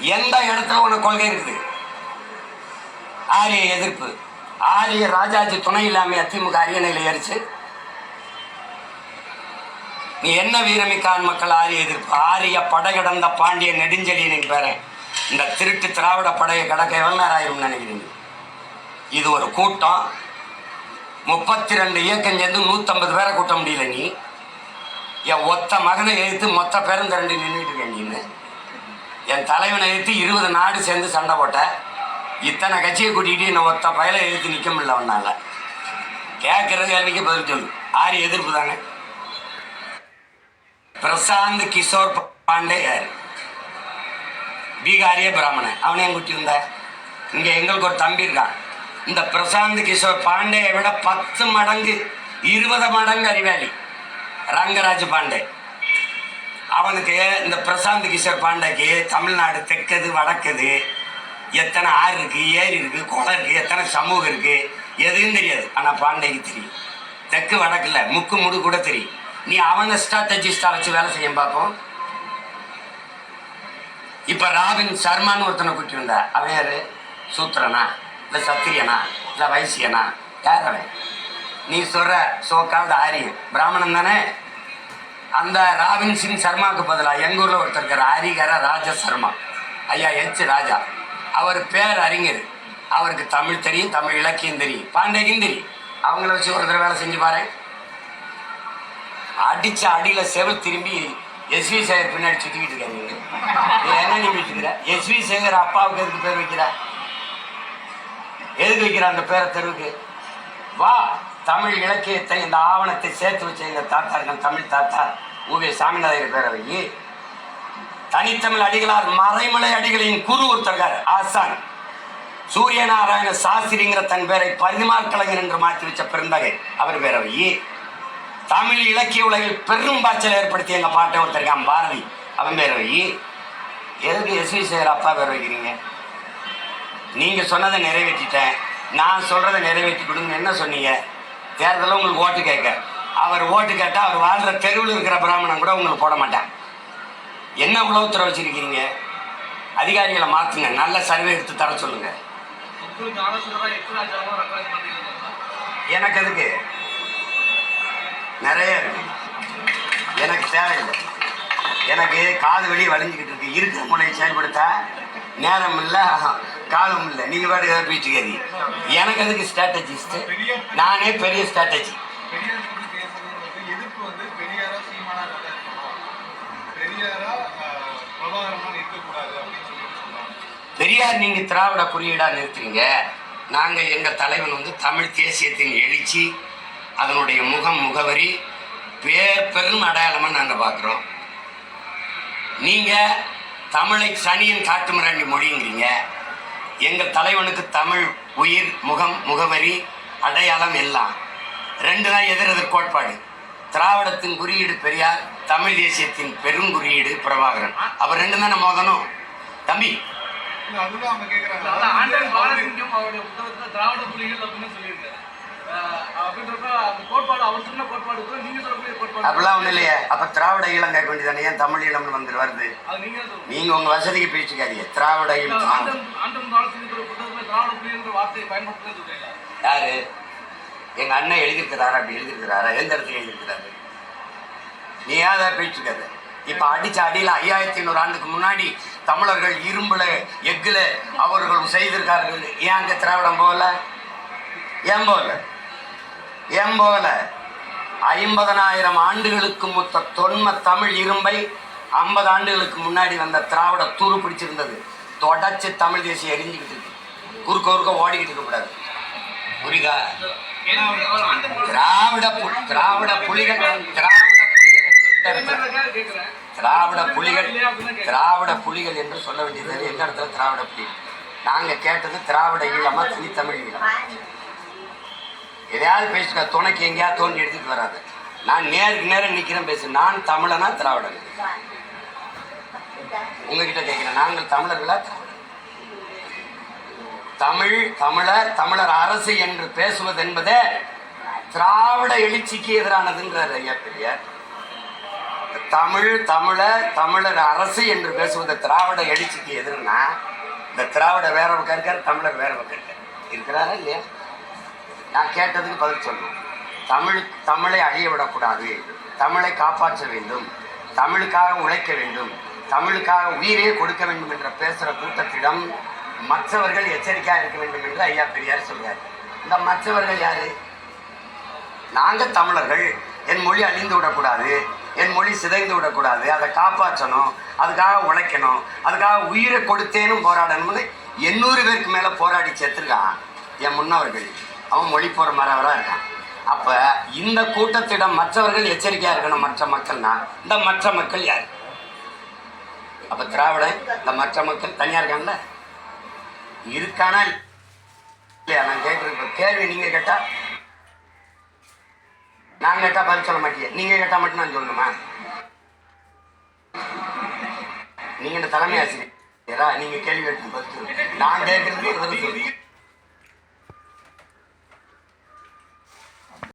எந்த இடத்துல உனக்கு கொள்கை இருக்குது? ஆரிய எதிர்ப்பு. ஆரிய ராஜாஜி துணை இல்லாமல் திமுக அரியணையில் ஏறிச்சு? நீ என்ன வீரமிக்கான் மக்கள் ஆரிய எதிர்ப்பு? ஆரிய படை கடந்த பாண்டிய நெடுஞ்செழியனின் பேரன் இந்த திருட்டு திராவிட படையை கடக்க எவ்வளவு நினைக்கிறீங்க? இது ஒரு கூட்டம். முப்பத்தி ரெண்டு இயக்கம் சேர்ந்து நூற்றம்பது பேரை கூட்ட முடியல நீ. என் ஒத்த மகனை எழுத்து மொத்த பேரும் திரண்டு நின்றுட்டு இருக்கேன் நீன்னு என் தலைவனை எழுத்து இருபது நாடு சேர்ந்து சண்டை போட்டேன் இத்தனை கட்சியை கூட்டிகிட்டு என்ன ஒத்த பயலை எழுத்து நிற்க முடியல ஒன்றால் கேட்குறது கேள்விக்கு பதில் சொல்லு. ஆறு எதிர்ப்பு தானே? பிரசாந்த் கிஷோர் பாண்டே யார்? பீகாரிய பிராமணன். அவனே கூட்டி வந்த? இங்கே எங்களுக்கு ஒரு தம்பி இருக்கான். இந்த பிரசாந்த் கிஷோர் பாண்டேயை விட பத்து மடங்கு இருபது மடங்கு அறிவாளி. ரங்கராஜ் பாண்டே. அவனுக்கு இந்த பிரசாந்த் கிஷோர் பாண்டாக்கு தமிழ்நாடு தெற்கது வடக்குது எத்தனை ஆறு இருக்குது ஏரி இருக்குது குளம் இருக்குது எத்தனை சமூகம் இருக்குது எதுவும் தெரியாது. ஆனால் பாண்டைக்கு தெரியும். தெற்கு வடக்கில் முக்கு முடு கூட தெரியும். நீ அவனை ஸ்ட்ராட்டஜிஸ்டாக வச்சு வேலை செய்ய பார்ப்போம். இப்போ ராபின் சர்மான்னு ஒருத்தனை கூட்டி வந்தா அவன் யாரு? சூத்திரனா இல்லை சத்திரியனா இல்லை வைசியனா? யார் அவன்? நீ சொல்கிற சோக்கால்டு ஆரியன் பிராமணன் தானே? அந்த ராபின் சிங் சர்மாவுக்கு பதிலாக எங்கூரில் ஒருத்தர் இருக்கார் ஹரிகர ராஜ சர்மா. ஐயா எச் ராஜா. அவர் பேர் அறிஞர். அவருக்கு தமிழ் தெரியும் தமிழ் இலக்கியம் தெரியும். பாண்டேக்கும் தெரியும். அவங்கள வச்சு ஒரு தடவை வேலை செஞ்சு பாரு அடிச்ச அடியில் செவல் திரும்பி எஸ்வி சேகர் பின்னாடி சுற்றிக்கிட்டு இருக்காங்க நீங்க. நீ என்ன இருக்கிற? எஸ்வி சேகர் அப்பாவுக்கு எதுக்கு பேர் வைக்கிற? எதுக்கு வைக்கிற அந்த பேரை தெருவுக்கு? வா. தமிழ் இலக்கியத்தை இந்த ஆவணத்தை சேர்த்து வச்ச எங்க தாத்தா எங்கள் தமிழ் தாத்தா ஊவே சாமிநாதர் பேரவை தனித்தமிழ் அடிகளார் மறைமலை அடிகளின் குரு ஒருத்தர்கார் ஆசான். சூரியநாராயண சாஸ்திரிங்கிற தன் பேரை பரிமாற் கலைஞர் என்று மாற்றி வச்ச பெருந்தகை அவர் பேரவை தமிழ் இலக்கிய உலகில் பெரும் பாய்ச்சல் ஏற்படுத்தி எங்கள் பாட்டை ஒருத்தருக்கான் பாரதி அவன் பேரவை எதுக்கு எதுக்கு எஸ்வி சேகர் அப்பா பேர் வைக்கிறீங்க? நீங்கள் சொன்னதை நிறைவேற்றிட்டேன். நான் சொல்கிறத நிறைவேற்றி கொடுங்க. என்ன சொன்னீங்க? தேர்தலில் உங்களுக்கு ஓட்டு கேட்க. அவர் ஓட்டு கேட்டா அவர் வாழ்ற தெருவில் இருக்கிற பிராமணன் கூட உங்களுக்கு போட மாட்டான் என்ன உளவுத்துறை வச்சிருக்கீங்க? அதிகாரிகளை மாத்துங்க. நல்ல சர்வே எடுத்து தர சொல்லுங்க. எனக்கு எதுக்கு? நிறைய இருக்கு. எனக்கு தேவையில்லை. எனக்கு காது வெளியே வளைஞ்சிக்கிட்டு இருக்கு. இருக்கிற முனையை செயல்படுத்த நேரம் இல்லை. காலம் இல்லை. நீங்கள் பாட்டு ஏதாவது பேச்சுக்காதி எனக்கு எதுக்கு ஸ்ட்ராட்டஜிஸ்ட்டு நானே பெரிய ஸ்ட்ராட்டஜி பெரியார் நீங்கள் நீங்க திராவிட குறியீடா நிறுத்துறீங்க. நாங்க எங்க தலைவன் வந்து தமிழ் தேசியத்தின் எழுச்சி அதனுடைய முகம் முகவரி பேர் பெரும் அடையாளமா நாங்க பார்க்குறோம் நீங்க தமிழை சனியன் காட்டுமிராண்டி மொழிங்கிறீங்க. எங்கள் தலைவனுக்கு தமிழ் உயிர் முகம் முகவரி அடையாளம் எல்லாம். ரெண்டு தான் எதிர் எதிர் கோட்பாடு. திராவிடத்தின் குறியீடு பெரியார் தமிழ் தேசியத்தின் பெருங்குறியீடு பிரபாகரன். அவர் ரெண்டு தானே மோதணும்? தம்பி. கோட்பாடு அவர் சொன்ன கோட்பாடு அப்படிலாம் ஒன்றும் இல்லையே. அப்போ திராவிட ஈழம் கேட்க வேண்டியதானே ஏன் தமிழ் ஈழம்னு வந்து வருது? அது நீங்கள் உங்கள் வசதிக்கு பிரிச்சுக்காதீங்க. திராவிட ஈழம் சொல்றீங்களா? யாரு? எங்கள் அண்ணன் எழுதியிருக்கிறாரா அப்படி எழுதியிருக்கிறாரா? எந்த இடத்துல எழுதியிருக்கிறாரு? நீ ஏதா பேச்சுக்காத இப்போ அடிச்ச அடியில் ஐயாயிரத்தி ஐநூறு ஆண்டுக்கு முன்னாடி தமிழர்கள் இரும்புல எக்குல அவர்கள் செய்திருக்கார்கள். ஏன் அங்கே திராவிடம் போகல? ஏன் போகல? ஏன் போகல? ஐம்பதனாயிரம் ஆண்டுகளுக்கு மொத்த தொன்ம தமிழ் இரும்பை ஐம்பது ஆண்டுகளுக்கு முன்னாடி வந்த திராவிட தூரு பிடிச்சிருந்தது. தொடச்சு தமிழ் தேசியம் எரிஞ்சுக்கிட்டு இருக்கு. குறுக்க குறுக்க ஓடிக்கிட்டு இருக்கக்கூடாது புரியுதா? திராவிட பு- திராவிட புலிகள் திராவிட புலிகள் என்று இடத்துல திராவிட புலிகள் திராவிட புலிகள் என்று சொல்ல வேண்டியது. எந்த இடத்துல திராவிட புலிகள். நாங்கள் கேட்டது திராவிட ஈழமா தனித்தமிழ் ஈழம் எதையாவது பேசுங்க துணைக்கு எங்கேயாவது தோண்டி எடுத்துட்டு வராது. நான் நேருக்கு நேரம் நிக்கிறேன் பேசு. நான் தமிழனா திராவிடன்? உங்ககிட்ட கேட்கிறேன் நாங்கள் தமிழர்களா தமிழ் தமிழர் தமிழர் அரசு என்று பேசுவது என்பதே திராவிட எழுச்சிக்கு எதிரானதுன்றார் ஐயா பெரியார். தமிழ் தமிழர் தமிழர் அரசு என்று பேசுவது திராவிட எழுச்சிக்கு எதிர்னா இந்த திராவிட வேற பக்கம் இருக்கார் தமிழர் வேற பக்கம் இருக்கார். இருக்கிறாரா இல்லையா? நான் கேட்டதுக்கு பதில் சொல்லணும் தமிழ் தமிழை அழிய விடக்கூடாது. தமிழை காப்பாற்ற வேண்டும். தமிழுக்காக உழைக்க வேண்டும். தமிழுக்காக உயிரே கொடுக்க வேண்டும் என்ற பேசுகிற கூட்டத்திடம் மற்றவர்கள் எச்சரிக்கையாக இருக்க வேண்டும் என்று ஐயா பெரியார் சொல்கிறார் இந்த மற்றவர்கள் யார்? நாங்கள் தமிழர்கள். என் மொழி அழிந்து விடக்கூடாது. என் மொழி சிதைந்து விடக்கூடாது. அதை காப்பாற்றணும். அதுக்காக உழைக்கணும். அதுக்காக உயிரை கொடுத்தேனும் போராடணும்னு எண்ணூறு பேருக்கு மேலே போராடி செத்துருக்கான் என் முன்னவர்கள். அவன் மொழி போகிற மரவராக இருக்கான். அப்போ இந்த கூட்டத்திடம் மற்றவர்கள் எச்சரிக்கையாக இருக்கணும் மற்ற மக்கள்னா? இந்த மற்ற மக்கள் யார்? அப்போ திராவிடன் இந்த மற்ற மக்கள் தனியாக இருக்காங்கல்ல? இருக்கானா இல்லையா? நான் கேட்டு கேள்வி நீங்கள் கேட்டால் நான் கேட்டா பதில் சொல்ல மாட்டீங்க நீங்க கேட்டா மட்டும் நான் சொல்லணுமா? நீங்க இந்த தலைமை ஆசிரியரா நீங்க கேள்வி கேட்டு பதில் சொல்லுங்க. நான் கேட்கறதுக்கு பதில் சொல்லுங்க.